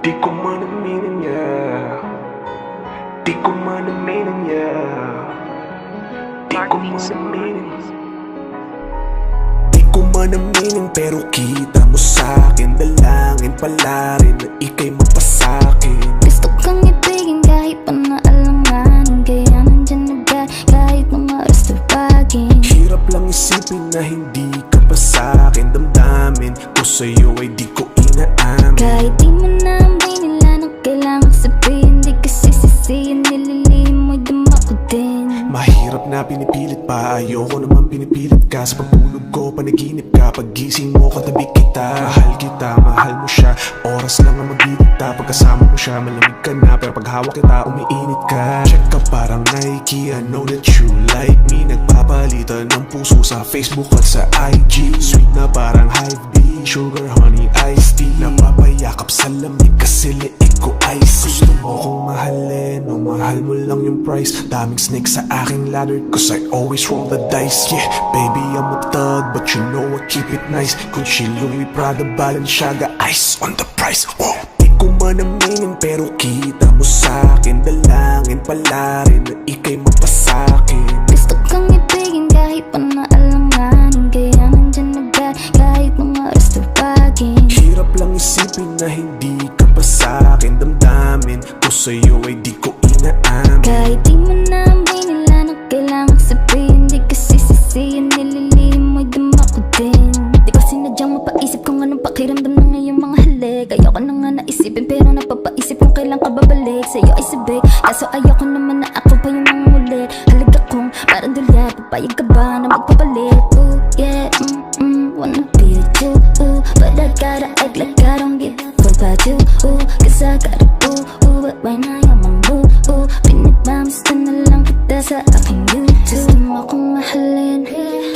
Di ko man aminin niya Di ko man aminin niya Di ko man aminin Di ko man aminin pero kita mo sa'kin Dalangin pala rin na ika'y mapasakin na hindi ka pa sa'kin Damdamin. Ko sa'yo ay di ko inaamin. Kahit di mo na aminin lang ang kailangan sabihin. Di kasi sisihin nililihim mo'y dama ko din. Mahirap na pinipilit pa. Ayoko naman pinipilit ka. Sa pagtulog ko, panaginip ka. Paggising mo, katabi kita. Mahal kita, mahal mo siya. Oras lang ang magdidikta Pagkasama mo siya, malamig ka na. Pero pag hawak kita, umiinit ka. Check ka parang Nike. I know that you like puso sa Facebook at sa IG Sweet na parang Hive bee Sugar, honey, iced tea. Napapayakap sa lamig kasi liig ko icy Gusto mo kong mahalin O mahal mo lang yung price. Daming snake sa aking ladder Cause I always roll the dice. Yeah, baby I'm a thug But you know I keep it nice. Gucci, Louis, Prada, Balenciaga Ice on the price. Whoa. Ko man pero kita mo sa'kin Dalangin pala rin na ika'y mapasakin sa'yo ay di ko inaamin. Kahit di mo na aminin lang ang kailangan sabihin. Di kasi sisihin nililihim mo'y dama ko din. Di ko sinadyang mapaisip kung anong pakiramdam ng iyong mga halik? Ayoko na nga naisipin pero napapaisip kung kailan ka babalik. Sa'yo ay sabik Kaso ayoko naman na ako pa yung mangulit Halaga kong parang dulyat Papayag ka ba na magpapalit? Ooh yeah, mm mm Wanna be with you, ooh But I gotta act like I don't give a fuck about you, ooh Cause I got a ooh, ooh But when I am on mood, ooh Pinagmamasta na lang kita sa aking YouTube Gusto mo akong mahalin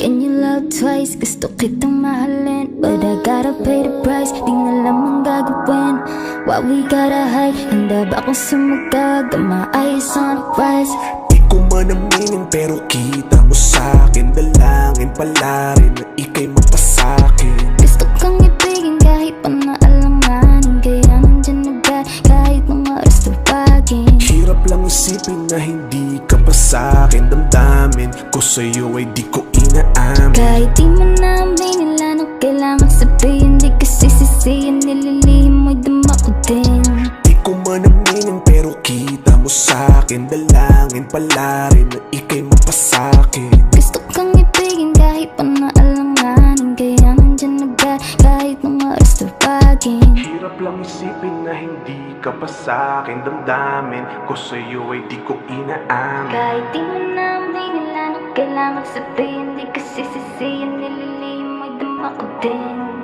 Can you love twice? Gusto kitang mahalin But I gotta pay the price Di na lang ang gagawin Why we gotta hide? Handa ba akong sumagag? Got my eyes on the prize Di ko man aminin pero kita mo sa'kin Dalangin pala rin na ika'y mapasakin Hirap lang isipin na hindi ka pa sa'kin Damdamin ko sa'yo ay di ko inaamin. Kahit di mo na aminin lang ang kailangan sabihin. Di kasi sisihin nililihim mo'y dama ko din. Di ko man aminin pero kita mo sa'kin Dalangin pala rin na ika'y mapasakin Gusto kang ibigin kahit pa na hindi ka pa sa'kin Damdamin ko sa'yo ay di ko inaamin. Kahit di mo na aminin lang ang kailangan sabihin Di kasi sisihin nililihim mo'y dama ko din